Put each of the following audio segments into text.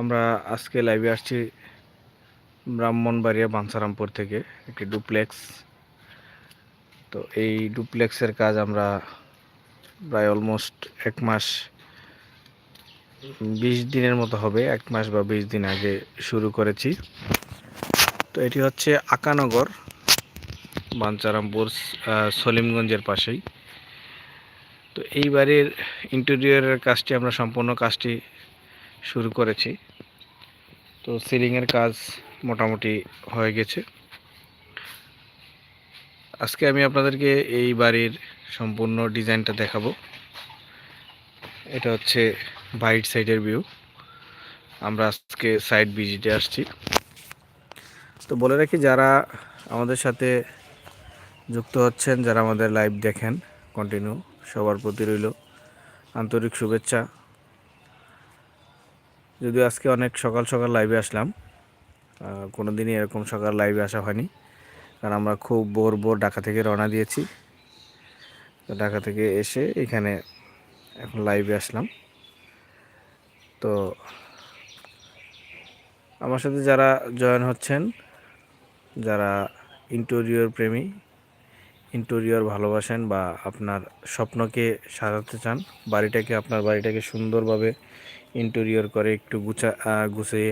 আমরা আজকে লাইভে আসছি ব্রাহ্মণবাড়িয়া বাঞ্ছারামপুর থেকে একটি ডুপ্লেক্স তো এই ডুপ্লেক্সের কাজ আমরা প্রায় অলমোস্ট এক মাস, বিশ দিনের মতো হবে, এক মাস বা বিশ দিন আগে শুরু করেছি। তো এটি হচ্ছে আকানগর বাঞ্চারামপুর সলিমগঞ্জের পাশেই। তো এই বাড়ির ইন্টেরিয়রের কাজটি, আমরা সম্পূর্ণ কাজটি শুরু করেছি। তো সিলিংয়ের কাজ মোটামুটি হয়ে গেছে। আজকে আমি আপনাদেরকে এই বাড়ির সম্পূর্ণ ডিজাইনটা দেখাবো। এটা হচ্ছে বাইট সাইডের ভিউ। আমরা আজকে সাইড ভিজিটে আসছি। তো বলে রাখি, যারা আমাদের সাথে যুক্ত হচ্ছেন, যারা আমাদের লাইভ দেখেন কন্টিনিউ সবার প্রতি রইল আন্তরিক শুভেচ্ছা। যদিও আজকে অনেক সকাল সকাল লাইভে আসলাম। কোনো দিনই এরকম সকাল লাইভে আসা হয়নি। কারণ আমরা খুব বোর ভোর ঢাকা থেকে রওনা দিয়েছি। তো ঢাকা থেকে এসে এখানে এখন লাইভে আসলাম। তো আমার সাথে যারা জয়েন হচ্ছেন, যারা ইন্টেরিয়র প্রেমী ইন্টেরিয়র ভালোবাসেন বা আপনার স্বপ্নকে সাজাতে চান, বাড়িটাকে, আপনার বাড়িটাকে সুন্দরভাবে ইন্টেরিয়র করে একটু গুছা গুছিয়ে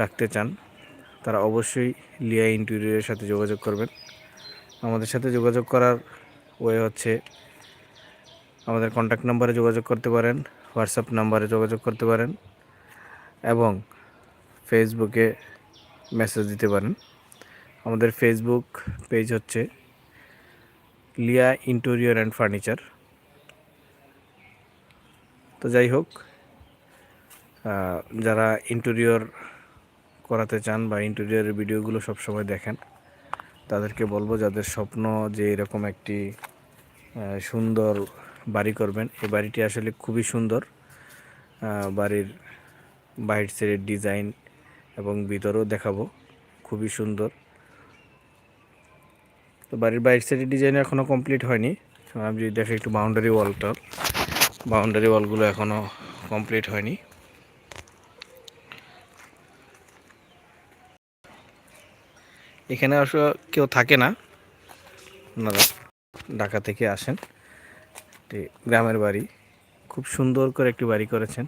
রাখতে চান, তারা অবশ্যই লিয়া ইন্টেরিয়রের সাথে যোগাযোগ করবেন। আমাদের সাথে যোগাযোগ করার ওয়ে হচ্ছে, আমাদের কন্ট্যাক্ট নাম্বারে যোগাযোগ করতে পারেন হোয়াটসঅ্যাপ নাম্বারে যোগাযোগ করতে পারেন, এবং ফেসবুকে মেসেজ দিতে পারেন। আমাদের ফেসবুক পেজ হচ্ছে লিয়া ইন্টেরিয়র অ্যান্ড ফার্নিচার। তো যাই হোক যারা ইন্টেরিয়র করাতে চান বা ইন্টেরিয়রের ভিডিওগুলো সবসময় দেখেন, তাদেরকে বলব যাদের স্বপ্ন যে এরকম একটি সুন্দর বাড়ি করবেন। এই বাড়িটি আসলে খুবই সুন্দর। বাড়ির বাইরের সাইডের ডিজাইন এবং ভিতরেও দেখাবো, খুবই সুন্দর। তো বাড়ির বাইরের সাইডের ডিজাইন এখনও কমপ্লিট হয়নি। আমি যদি দেখি একটু বাউন্ডারি ওয়ালটা বাউন্ডারি ওয়ালগুলো এখনও কমপ্লিট হয়নি। এখানে অবশ্য কেউ থাকে না। ওনারা ঢাকা থেকে আসেন। একটি গ্রামের বাড়ি। খুব সুন্দর করে একটি বাড়ি করেছেন।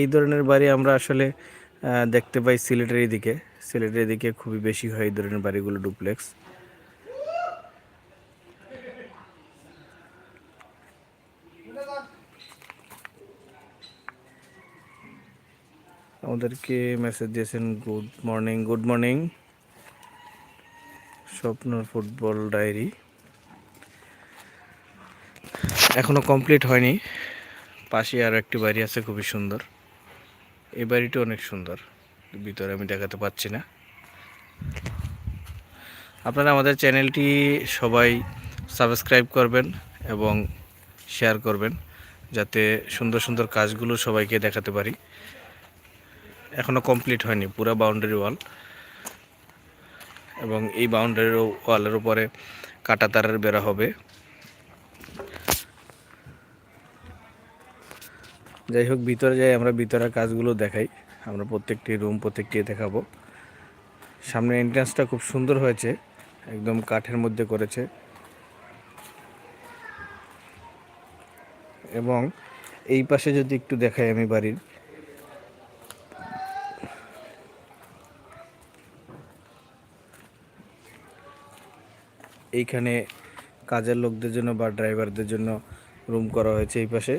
এই ধরনের বাড়ি আমরা আসলে দেখতে পাই সিলেটের দিকে সিলেটের দিকে খুবই বেশি হয় এই ধরনের বাড়িগুলো, ডুপ্লেক্স। আমাদেরকে মেসেজ দিয়েছেন গুড মর্নিং গুড মর্নিং স্বপ্ন ফুটবল ডায়েরি। এখনও কমপ্লিট হয়নি। পাশে আরও একটি বাড়ি আছে, খুবই সুন্দর। এই বাড়িটা অনেক সুন্দর। ভিতরে আমি দেখাতে পাচ্ছি না। আপনারা আমাদের চ্যানেলটি সবাই সাবস্ক্রাইব করবেন এবং শেয়ার করবেন, যাতে সুন্দর সুন্দর কাজগুলো সবাইকে দেখাতে পারি। এখনও কমপ্লিট হয়নি, পুরো বাউন্ডারি ওয়াল এবং এই বাউন্ডারি ওয়ালের উপরে কাটা তারের বেড়া হবে। যাই হোক, ভিতরে যাই, আমরা ভিতরের কাজগুলো দেখাই। আমরা প্রত্যেকটি রুম প্রত্যেকটি দেখাবো। সামনে এন্ট্রান্সটা খুব সুন্দর হয়েছে, একদম কাঠের মধ্যে করেছে। এবং এই পাশে যদি একটু দেখাই আমি বাড়ির। এইখানে কাজের লোকদের জন্য বা ড্রাইভারদের জন্য রুম করা হয়েছে এই পাশে।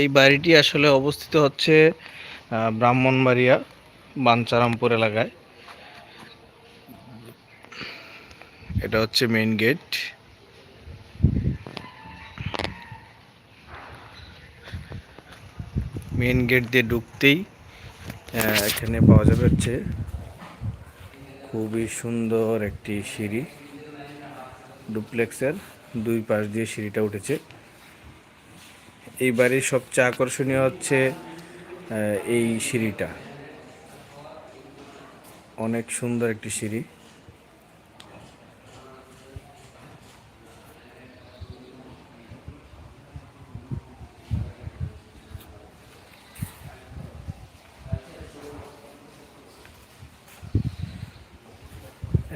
এই বাড়িটি আসলে অবস্থিত হচ্ছে ব্রাহ্মণবাড়িয়া, বাঞ্চারামপুর এলাকায়। এটা হচ্ছে মেইন গেট মেইন গেট দিয়ে ঢুকতেই এখানে পাওয়া যাবে হচ্ছে খুবই সুন্দর একটি সিঁড়ি। ডুপ্লেক্সের দুই পাশ দিয়ে সিঁড়িটা উঠেছে। এই বাড়ির সবচেয়ে আকর্ষণীয় হচ্ছে এই সিঁড়িটা। অনেক সুন্দর একটি সিঁড়ি।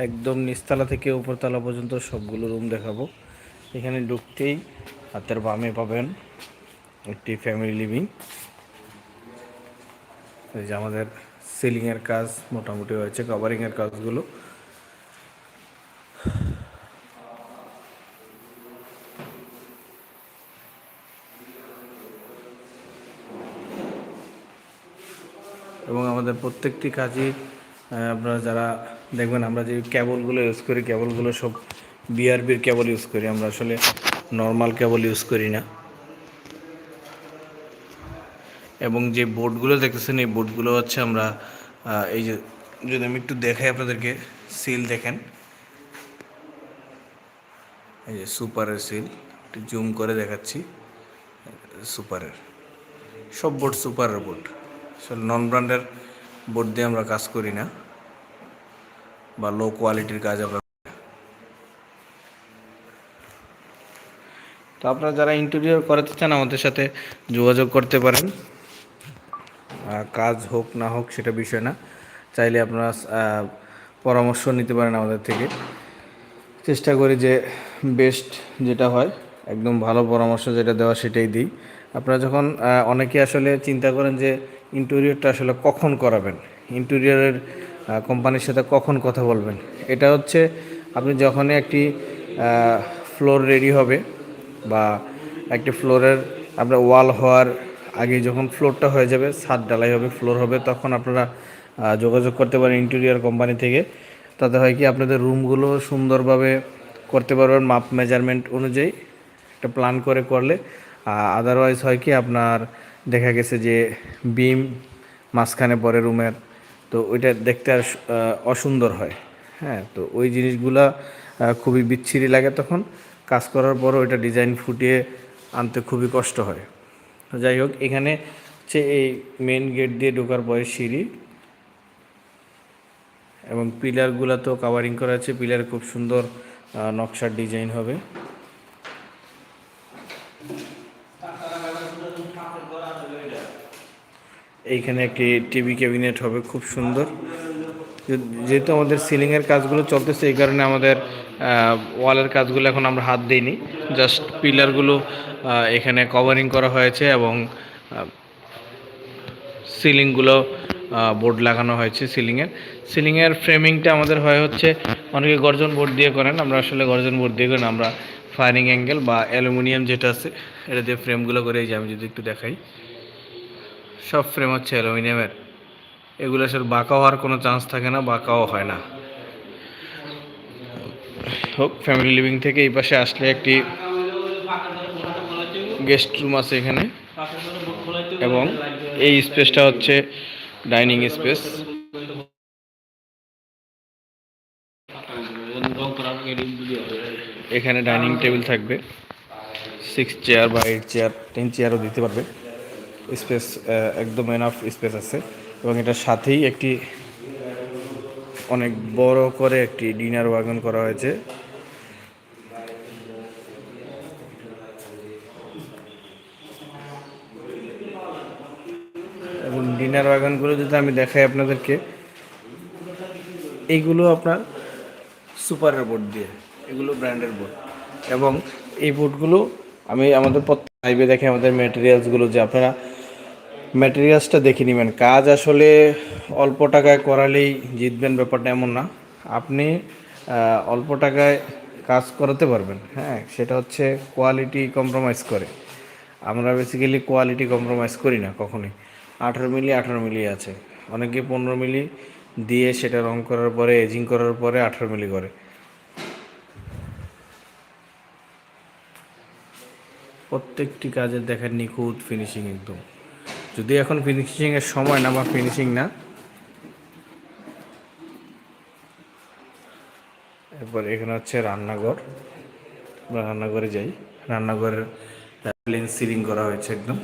একদম নিচতলা থেকে উপরতলা পর্যন্ত সবগুলো রুম দেখাবো। এখানে ঢুকতেই হাতের বামে পাবেন একটি ফ্যামিলি লিভিং এই যে আমাদের সিলিংয়ের কাজ মোটামুটি হয়েছে কভারিংয়ের কাজগুলো। এবং আমাদের প্রত্যেকটি কাজই আপনারা যারা দেখবেন আমরা যে কেবলগুলো ইউজ করি, কেবলগুলো সব বিআরবির কেবল ইউজ করি। আমরা আসলে নর্মাল কেবল ইউজ করি না। এবং যে বোর্ডগুলো দেখতেছেন, এই বোর্ডগুলো হচ্ছে আমরা এই যে, যদি আমি একটু দেখাই আপনাদেরকে সিল দেখেন। এই যে সুপারের সিল একটু জুম করে দেখাচ্ছি। সুপারের সব বোর্ড সুপারের বোর্ড আসলে নন ব্র্যান্ডের বোর্ড দিয়ে আমরা কাজ করি না। বা লো কোয়ালিটির কাজ আমরা তো আপনারা যারা ইন্টেরিয়র করাতে চান আমাদের সাথে যোগাযোগ করতে পারেন। কাজ হোক না হোক সেটা বিষয় না। চাইলে আপনারা পরামর্শ নিতে পারেন আমাদের থেকে। চেষ্টা করি যে বেস্ট যেটা হয় একদম ভালো পরামর্শ যেটা দেওয়া সেটাই দিই। আপনারা যখন অনেকে আসলে চিন্তা করেন যে ইন্টেরিয়রটা আসলে কখন করাবেন? ইন্টেরিয়রের কোম্পানির সাথে কখন কথা বলবেন? এটা হচ্ছে আপনি যখনই একটি ফ্লোর রেডি হবে বা একটি ফ্লোরের আপনার ওয়াল হওয়ার আগে যখন ফ্লোরটা হয়ে যাবে, ছাদ ডালাই হবে ফ্লোর হবে, তখন আপনারা যোগাযোগ করতে পারেন ইন্টেরিয়ার কোম্পানি থেকে। তাতে হয় কি আপনাদের রুমগুলো সুন্দরভাবে করতে পারবেন মাপ মেজারমেন্ট অনুযায়ী, একটা প্ল্যান করে করলে। আদারওয়াইজ হয় কি আপনার দেখা গেছে যে বিম মাঝখানে পরে রুমের তো ওইটা দেখতে আর অসুন্দর হয়। হ্যাঁ তো ওই জিনিসগুলা খুবই বিচ্ছিরি লাগে তখন। কাজ করার পরও ওইটা ডিজাইন ফুটিয়ে আনতে খুবই কষ্ট হয়। যাই হোক, এখানে হচ্ছে এই মেন গেট দিয়ে ঢোকার পরে সিঁড়ি। এবং পিলারগুলো তো কাভারিং করা আছে। পিলার খুব সুন্দর নকশার ডিজাইন হবে। এইখানে একটি টিভি ক্যাবিনেট হবে, খুব সুন্দর। যেহেতু আমাদের সিলিংয়ের কাজগুলো চলতেছে, এই কারণে আমাদের ওয়ালের কাজগুলো এখন আমরা হাত দিইনি। জাস্ট পিলারগুলো এখানে কভারিং করা হয়েছে এবং সিলিংগুলো বোর্ড লাগানো হয়েছে সিলিংয়ের। সিলিংয়ের ফ্রেমিংটা আমাদের হয় হচ্ছে, অনেকে গর্জন বোর্ড দিয়ে করেন, আমরা আসলে গর্জন বোর্ড দিয়ে করেন আমরা ফায়ারিং অ্যাঙ্গেল বা অ্যালুমিনিয়াম যেটা আছে, এটা দিয়ে ফ্রেমগুলো করে এই যে আমি যদি একটু দেখাই। সব ফ্রেম হচ্ছে অ্যালুমিনিয়ামের এগুলো আসলে বাঁকা হওয়ার কোনো চান্স থাকে না, বাঁকাও হয় না। হোক ফ্যামিলি লিভিং থেকে এই পাশে আসলে একটি গেস্ট রুম আছে এখানে। এবং এই স্পেসটা হচ্ছে ডাইনিং স্পেস এখানে ডাইনিং টেবিল থাকবে। সিক্স চেয়ার বা এইট চেয়ার টেন চেয়ারও দিতে পারবে। স্পেস একদম এনাফ স্পেস আছে। এবং এটার সাথেই একটি অনেক বড় করে একটি ডিনার ওয়াগন করা হয়েছে। এবং ডিনার ওয়াগনগুলো যদি আমি দেখাই আপনাদেরকে এইগুলো আপনার সুপারের বোর্ড দিয়ে, এগুলো ব্র্যান্ডের বোর্ড এবং এই বোর্ডগুলো আমি আমাদের প্রত্যেক লাইভে দেখে আমাদের ম্যাটেরিয়ালসগুলো যে আপনারা ম্যাটেরিয়ালসটা দেখে নেবেন। কাজ আসলে অল্প টাকায় করালেই জিতবেন ব্যাপারটা এমন না। আপনি অল্প টাকায় কাজ করাতে পারবেন হ্যাঁ? সেটা হচ্ছে কোয়ালিটি কম্প্রোমাইজ করে। আমরা বেসিক্যালি কোয়ালিটি কম্প্রোমাইজ করি না কখনোই। আঠারো মিলি আঠারো মিলি আছে। অনেকে পনেরো মিলি দিয়ে সেটা রং করার পরে এজিং করার পরে আঠারো মিলি করে। প্রত্যেকটি কাজের দেখেন নিখুঁত ফিনিশিং একদম। যদি এখন ফিনিশিংয়ের সময় না, বা ফিনিশিং না, এরপর এখানে হচ্ছে রান্নাঘর। আমরা রান্নাঘরে যাই। রান্নাঘরের প্লেন সিলিং করা হয়েছে একদম।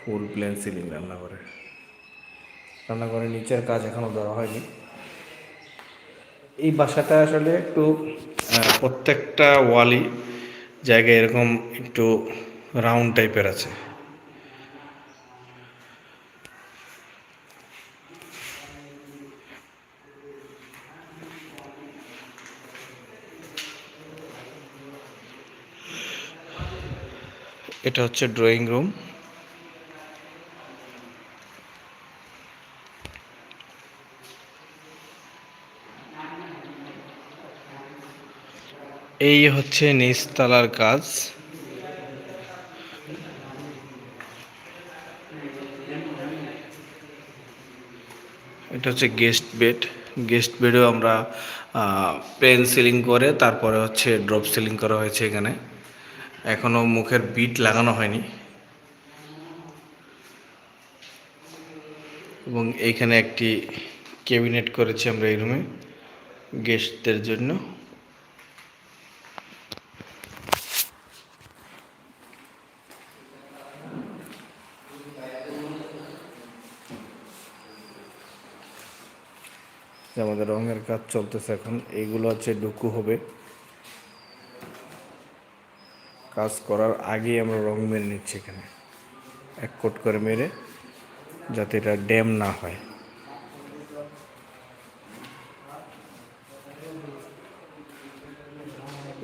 ফুল প্লেন সিলিং রান্নাঘরে। রান্নাঘরের নিচের কাজ এখনও দেওয়া হয়নি। এই বাসাটা আসলে একটু প্রত্যেকটা ওয়ালই জায়গায় এরকম একটু রাউন্ড টাইপের আছে। এটা হচ্ছে ড্রয়িং রুম এই হচ্ছে নিচতলার কাজ। এটা হচ্ছে গেস্ট বেড। গেস্ট বেডেও আমরা প্লেন সিলিং করে তারপরে হচ্ছে ড্রপ সিলিং করা হয়েছে এখানে। এখনও মুখের বিট লাগানো হয়নি। এবং এইখানে একটি ক্যাবিনেট করেছি আমরা এই রুমে গেস্টদের জন্য। যে আমাদের রঙের কাজ চলতেছে এখন এইগুলো হচ্ছে ডুকু হবে। কাজ করার আগেই আমরা রং মেরে নিচ্ছি এখানে। এক কোট করে মেরে, যাতে এটা ড্যাম না হয়।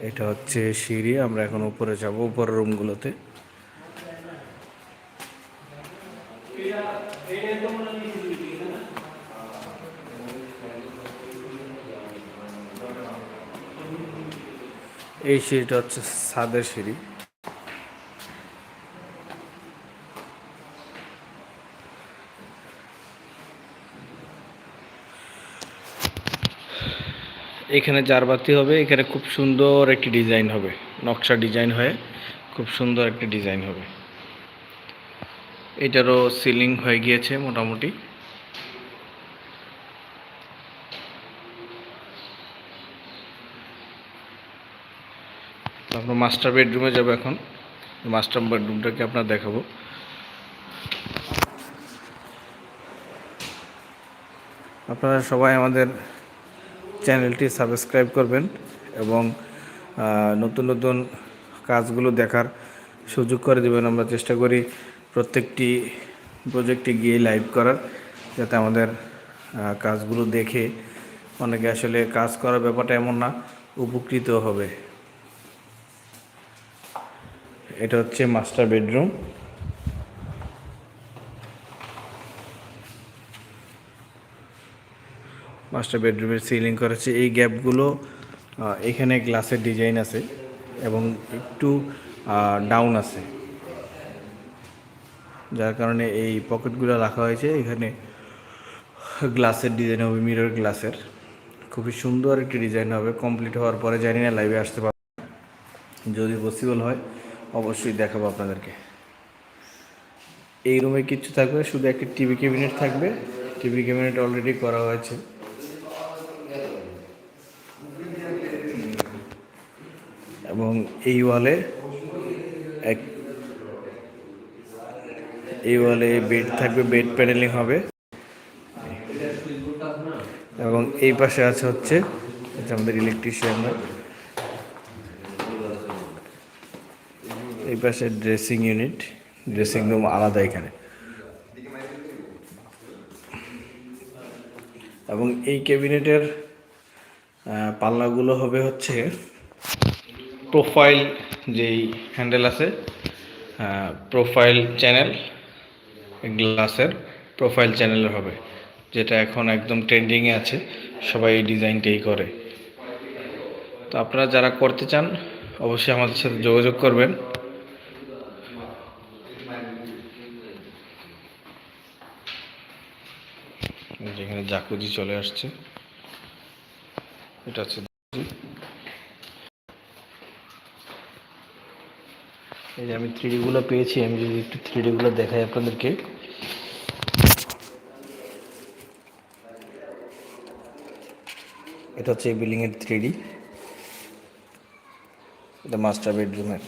এটা হচ্ছে সিঁড়ি, আমরা এখন উপরে যাব, উপরের রুমগুলোতে এই সিঁড়িটা হচ্ছে ছাদের সিঁড়ি। এখানে জারবাতি হবে, এখানে খুব সুন্দর একটি ডিজাইন হবে, নকশা ডিজাইন হয়ে খুব সুন্দর একটি ডিজাইন হবে। এটারও সিলিং হয়ে গিয়েছে মোটামুটি। আমরা মাস্টার বেডরুমে যাব এখন। মাস্টার বেডরুমটাকে আপনার দেখাবো? আপনারা সবাই আমাদের চ্যানেলটি সাবস্ক্রাইব করবেন এবং নতুন নতুন কাজগুলো দেখার সুযোগ করে দেবেন। আমরা চেষ্টা করি প্রত্যেকটি প্রজেক্টে গিয়ে লাইভ করার, যাতে আমাদের কাজগুলো দেখে অনেকে আসলে কাজ করার ব্যাপারটা এমন না, উপকৃত হবে। এটা হচ্ছে মাস্টার বেডরুম মাস্টার বেডরুমের সিলিং করেছে। এই গ্যাপগুলো এখানে গ্লাসের ডিজাইন আছে এবং একটু ডাউন আছে। যার কারণে এই পকেটগুলো রাখা হয়েছে। এখানে গ্লাসের ডিজাইন হবে মিরর গ্লাসের খুবই সুন্দর একটি ডিজাইন হবে। কমপ্লিট হওয়ার পরে জানি না লাইভে আসতে পারব। যদি পসিবল হয় অবশ্যই দেখাবো আপনাদেরকে। এই রুমে কিচ্ছু থাকবে শুধু একটি টিভি ক্যাবিনেট থাকবে। টিভি ক্যাবিনেট অলরেডি করা হয়েছে। এবং এই ওয়ালে এক, এই ওয়ালে বেড থাকবে বেড প্যানেলিং হবে। এবং এই পাশে আছে হচ্ছে আমাদের ইলেকট্রিশিয়ান এই পাশে ড্রেসিং ইউনিট ড্রেসিং রুম আলাদা এখানে। এবং এই ক্যাবিনেটের পাল্লাগুলো হবে হচ্ছে প্রোফাইল যেই হ্যান্ডেল আছে প্রোফাইল চ্যানেল গ্লাসের প্রোফাইল চ্যানেলের হবে, যেটা এখন একদম ট্রেন্ডিংয়ে আছে, সবাই এই ডিজাইনটাই করে। তো আপনারা যারা করতে চান, অবশ্যই আমাদের সাথে যোগাযোগ করবেন যেখানে জাকুজি চলে আসছে। এটা হচ্ছে এই যে আমি থ্রি গুলো পেয়েছি, আমি যদি একটু থ্রি গুলো দেখাই আপনাদেরকে। এটা হচ্ছে এই বিল্ডিং এর থ্রি এটা মাস্টার বেডরুমের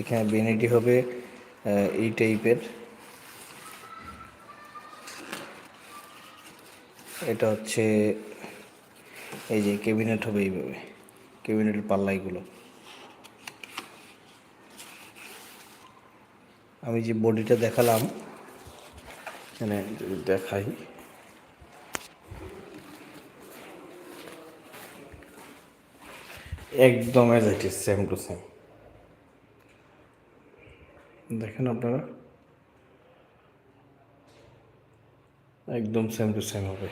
এখানে বেনিটি হবে এই টাইপের এটা হচ্ছে এই যে ক্যাবিনেট হবে এইভাবে, ক্যাবিনেটের পাল্লাইগুলো। আমি যে বডিটা দেখালাম, এখানে দেখাই। একদম as it is same to same দেখেন আপনারা। একদম সেম টু সেম হবে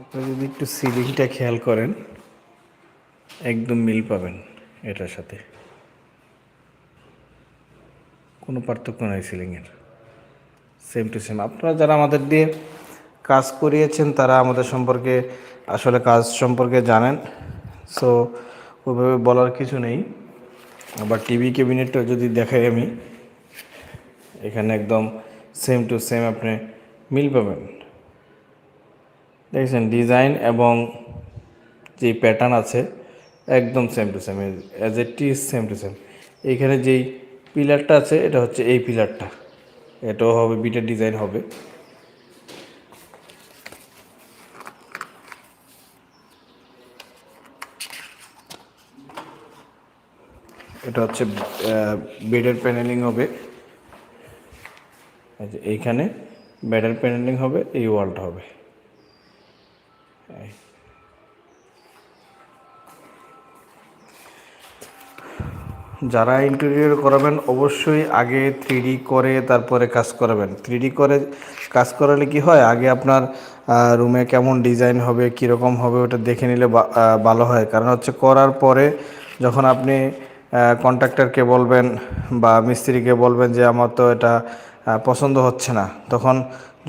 আপনারা যদি একটু সিলিংটা খেয়াল করেন, একদম মিল পাবেন এটার সাথে। কোনো পার্থক্য নাই সিলিংয়ের। সেম টু সেম আপনারা যারা আমাদের দিয়ে কাজ করিয়েছেন, তারা আমাদের সম্পর্কে, আসলে কাজ সম্পর্কে জানেন। সো ওইভাবে বলার কিছু নেই। আবার টিভি ক্যাবিনেটটা যদি দেখাই আমি, এখানে একদম সেম টু সেম আপনি মিল পাবেন। দেখছেন ডিজাইন এবং যে প্যাটার্ন আছে, একদম same to same as it same to same এইখানে যেই পিলারটা আছে, এটা হচ্ছে এই পিলারটা এটাও হবে বিটের ডিজাইন হবে। এটা হচ্ছে বেডের প্যানেলিং হবে। এইখানে বেডের প্যানেলিং হবে, এই ওয়ালটা হবে। যারা ইন্টেরিয়র করাবেন, অবশ্যই আগে থ্রিডি করে তারপরে কাজ করাবেন। থ্রিডি করে কাজ করালে কি হয়? আগে আপনার রুমে কেমন ডিজাইন হবে, কীরকম হবে, ওটা দেখে নিলে ভালো হয়। কারণ হচ্ছে করার পরে যখন আপনি কন্ট্রাক্টরকে বলবেন বা মিস্ত্রিকে বলবেন যে, আমার তো এটা পছন্দ হচ্ছে না। তখন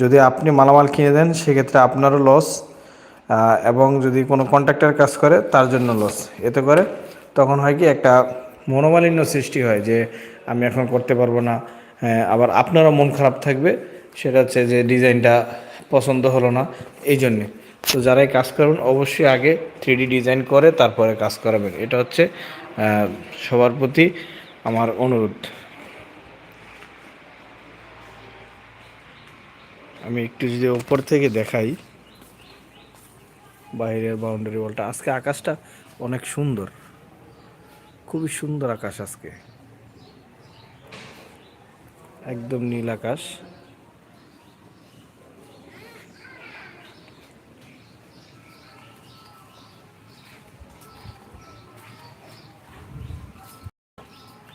যদি আপনি মালামাল কিনে দেন, সেক্ষেত্রে আপনারও লস এবং যদি কোনো কন্ট্রাক্টর কাজ করে, তার জন্য লস এতে করে তখন হয় কি, একটা মনোমালিন্য সৃষ্টি হয় যে আমি এখন করতে পারব না হ্যাঁ, আবার আপনারও মন খারাপ থাকবে সেটা হচ্ছে যে ডিজাইনটা পছন্দ হলো না এই জন্যে। তো যারাই কাজ করবেন অবশ্যই আগে থ্রি ডিজাইন করে তারপরে কাজ করাবেন। এটা হচ্ছে সবার প্রতি আমার অনুরোধ। আমি একটু যদি উপর থেকে দেখাই বাইরের বাউন্ডারি ওয়ালটা আজকে আকাশটা অনেক সুন্দর। খুবই সুন্দর আকাশ আজকে। একদম নীল আকাশ।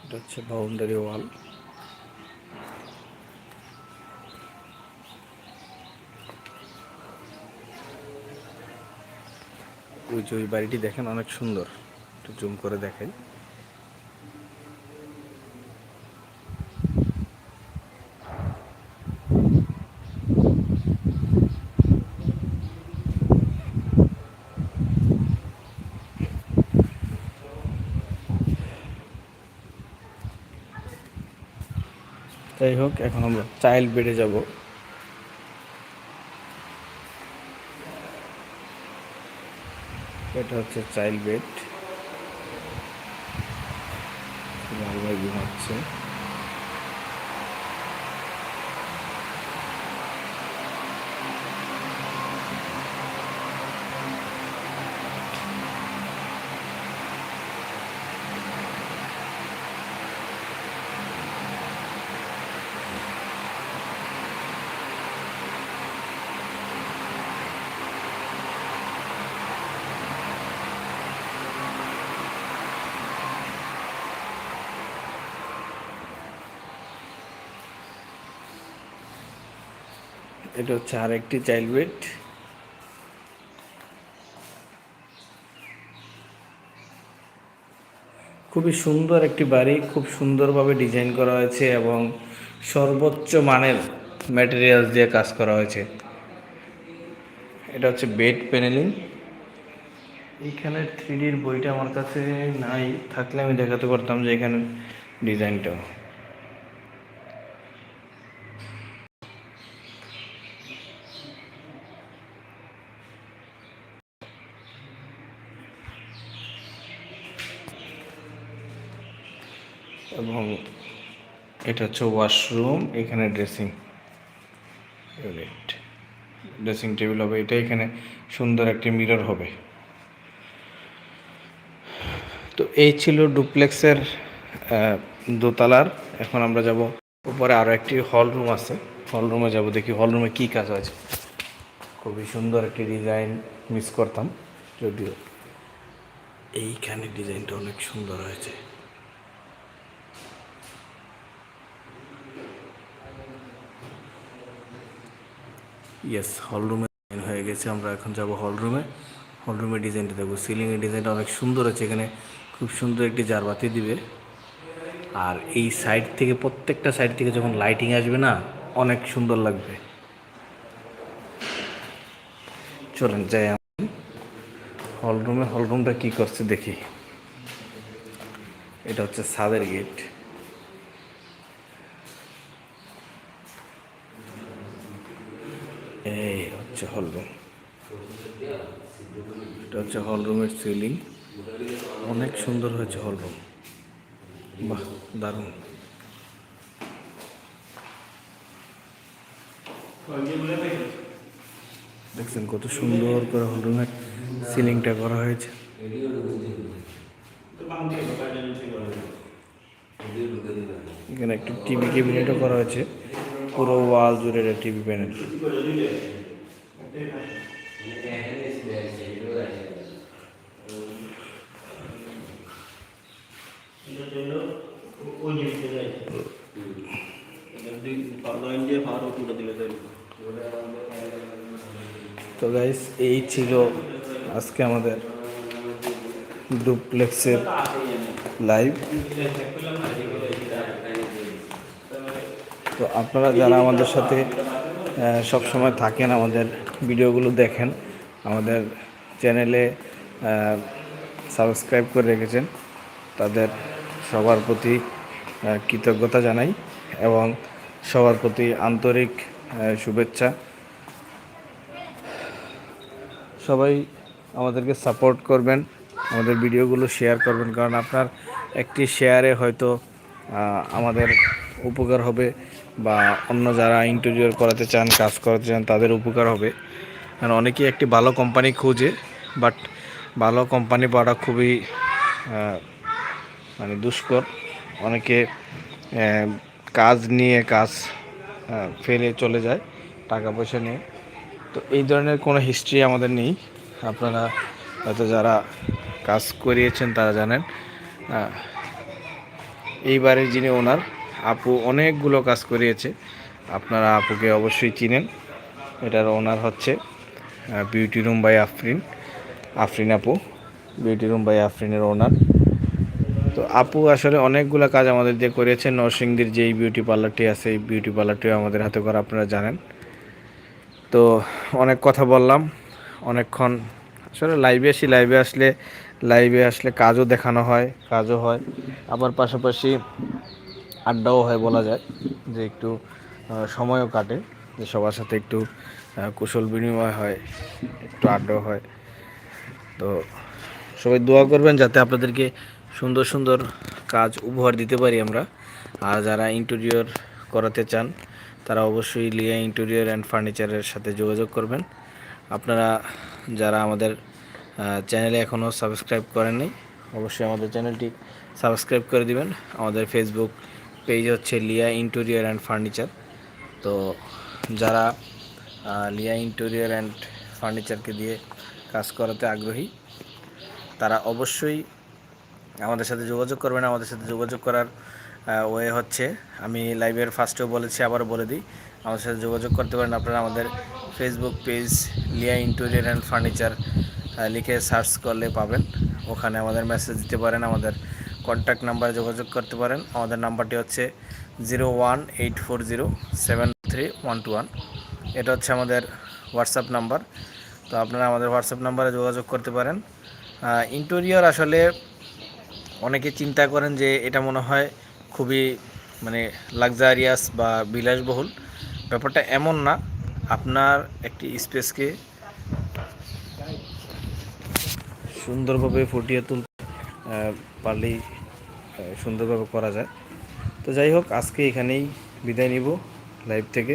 এটা হচ্ছে বাউন্ডারি ওয়াল ওই যে ওই বাড়িটি দেখেন অনেক সুন্দর। একটু জুম করে দেখাই যাই হোক এখন আমরা চাইল্ড বেডে যাব। এটা হচ্ছে চাইল্ড বেড। ঘুমাচ্ছে। এটা হচ্ছে আরেকটি চাইল্ড বেড খুবই সুন্দর একটি বাড়ি, খুব সুন্দরভাবে ডিজাইন করা হয়েছে এবং সর্বোচ্চ মানের ম্যাটেরিয়ালস দিয়ে কাজ করা হয়েছে। এটা হচ্ছে বেড প্যানেলিং এইখানে থ্রিডির বইটা আমার কাছে নাই, থাকলে আমি দেখাতে পারতাম যে এখানে ডিজাইনটা এবং এটা হচ্ছে ওয়াশরুম এখানে ড্রেসিং ড্রেসিং টেবিল হবে, এটা এখানে সুন্দর একটি মিরর হবে। তো এই ছিল ডুপ্লেক্সের দোতলার। এখন আমরা যাব উপরে আরও একটি হল রুম আছে। হল রুমে যাব, দেখি হল রুমে কী কাজ আছে। খুবই সুন্দর একটি ডিজাইন মিস করতাম, যদিও এইখানে ডিজাইনটা অনেক সুন্দর হয়েছে। ইয়েস হল রুমে হয়ে গেছে, আমরা এখন যাব হল রুমে হল রুমের ডিজাইনটা দেখব সিলিংয়ের ডিজাইনটা অনেক সুন্দর আছে এখানে, খুব সুন্দর একটি জারবাতি দিবে। আর এই সাইড থেকে, প্রত্যেকটা সাইড থেকে যখন লাইটিং আসবে না, অনেক সুন্দর লাগবে। চলেন যাই হল রুমে হল রুমটা কী করছে দেখি। এটা হচ্ছে সাদের গেট এই হচ্ছে হল রুম এটা হচ্ছে হল রুমের সিলিং অনেক সুন্দর হয়েছে হল রুম বাহ, দারুণ। দেখছেন কত সুন্দর করে হল রুমের সিলিংটা করা হয়েছে। এখানে একটি টিভি ক্যাবিনেটও করা হয়েছে। পুরো ওয়াল জুড়ে টিভি প্যানেল তো গাইস এই ছিল আজকে আমাদের ডুপ্লেক্সের লাইভ তো আপনারা যারা আমাদের সাথে সব সময় থাকেন আমাদের ভিডিওগুলো দেখেন, আমাদের চ্যানেলে সাবস্ক্রাইব করে রেখেছেন। তাদের সবার প্রতি কৃতজ্ঞতা জানাই এবং সবার প্রতি আন্তরিক শুভেচ্ছা। সবাই আমাদেরকে সাপোর্ট করবেন, আমাদের ভিডিওগুলো শেয়ার করবেন, কারণ আপনার একটি শেয়ারে হয়তো আমাদের উপকার হবে বা অন্য যারা ইন্টেরিয়র করাতে চান, কাজ করাতে চান, তাদের উপকার হবে। কারণ অনেকেই একটি ভালো কোম্পানি খোঁজে বাট ভালো কোম্পানি পাওয়াটা খুবই মানে দুষ্কর। অনেকে কাজ নিয়ে কাজ ফেলে চলে যায় টাকা পয়সা নিয়ে। তো এই ধরনের কোনো হিস্ট্রি আমাদের নেই। আপনারা হয়তো যারা কাজ করিয়েছেন তারা জানেন। এইবারে যিনি ওনার, আপু অনেকগুলো কাজ করিয়েছে। আপনারা আপুকে অবশ্যই চিনেন। এটার ওনার হচ্ছে beauty room by Afrin Afrin আপু বিউটি রুম বাই আফরিনের ওনার তো আপু আসলে অনেকগুলো কাজ আমাদের দিয়ে করেছে। নরসিংদীর যেই বিউটি পার্লারটি আছে, এই বিউটি পার্লারটিও আমাদের হাতে করা, আপনারা জানেন। তো অনেক কথা বললাম, অনেকক্ষণ আসলে লাইভে আসি লাইভে আসলে লাইভে আসলে কাজও দেখানো হয়, কাজও হয়। আবার পাশাপাশি আড্ডাও হয় বলা যায়, যে একটু সময়ও কাটে, যে সবার সাথে একটু কুশল বিনিময় হয়, একটু আড্ডাও হয়। তো সবাই দোয়া করবেন যাতে আপনাদেরকে সুন্দর সুন্দর কাজ উপহার দিতে পারি আমরা। আর যারা ইন্টেরিয়র করাতে চান, তারা অবশ্যই লিয়া ইন্টেরিয়র অ্যান্ড ফার্নিচারের সাথে যোগাযোগ করবেন। আপনারা যারা আমাদের চ্যানেলে এখনও সাবস্ক্রাইব করেননি অবশ্যই আমাদের চ্যানেলটি সাবস্ক্রাইব করে দিবেন। আমাদের ফেসবুক পেজ হচ্ছে লিয়া ইন্টেরিয়র অ্যান্ড ফার্নিচার তো যারা লিয়া ইন্টেরিয়র অ্যান্ড ফার্নিচারকে দিয়ে কাজ করাতে আগ্রহী। তারা অবশ্যই আমাদের সাথে যোগাযোগ করবেন। আমাদের সাথে যোগাযোগ করার ওয়ে হচ্ছে, আমি লাইভের ফার্স্টেও বলেছি, আবারও বলে দিই, আমাদের সাথে যোগাযোগ করতে পারেন আপনারা আমাদের Facebook page Liya interior and furniture লিখে সার্চ করলে পাবেন। ওখানে আমাদের মেসেজ দিতে পারেন, আমাদের কন্ট্যাক্ট নাম্বারে যোগাযোগ করতে পারেন। আমাদের নাম্বারটি হচ্ছে zero one eight four zero seven three one two one এটা হচ্ছে আমাদের হোয়াটসঅ্যাপ নাম্বার তো আপনারা আমাদের হোয়াটসঅ্যাপ নাম্বারে যোগাযোগ করতে পারেন। ইন্টেরিয়র আসলে অনেকে চিন্তা করেন যে এটা মনে হয় খুবই মানে লাক্সারিয়াস বা বিলাসবহুল। ব্যাপারটা এমন না। আপনার একটি স্পেসকে সুন্দরভাবে ফুটিয়ে তুলতে পারলেই সুন্দরভাবে করা যায়। তো যাই হোক, আজকে এখানেই বিদায় নিব লাইভ থেকে।